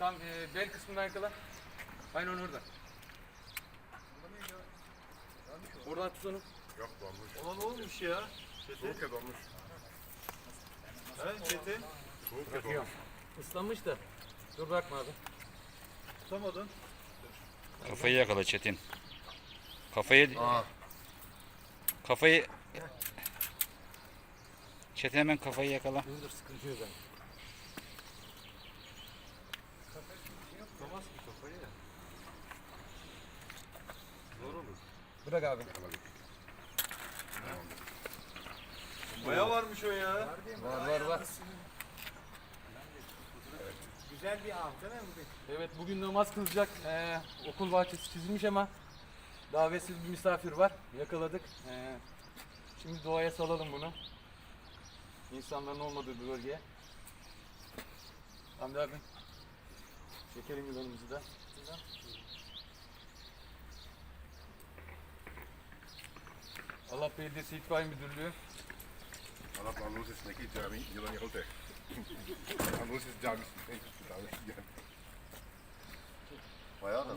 Tam e, bel kısmından yakala. Aynen orada. Oradan tut onu. Yok donmuş. Ona ne olmuş ya? Çete. Soğuk ya donmuş. He çete. Soğuk ya donmuş. Islanmış da. Dur bırakma abi. Tutamadın. Kafayı yakala Çetin. Kafayı Aa. kafayı Çetin hemen kafayı yakala. Dur dur sıkıntı yok abi. Tutamaz ki kafayı ya. Zor olur. Bırak abi. Baya varmış o ya. Var var var. Güzel bir av değil mi bugün? Evet bugün namaz kılacak ee, okul bahçesi çizilmiş ama davetsiz bir misafir var. Yakaladık. Ee, şimdi doğaya salalım bunu. İnsanların olmadığı bir bölgeye. Hamdi abi. Çekelim yılanımızı da. Allah Belediyesi İtfaiye Müdürlüğü Allah Anadolu Lisesi'ndeki cami yılan yalı Anadolu Lisesi camisi. Bayağı da.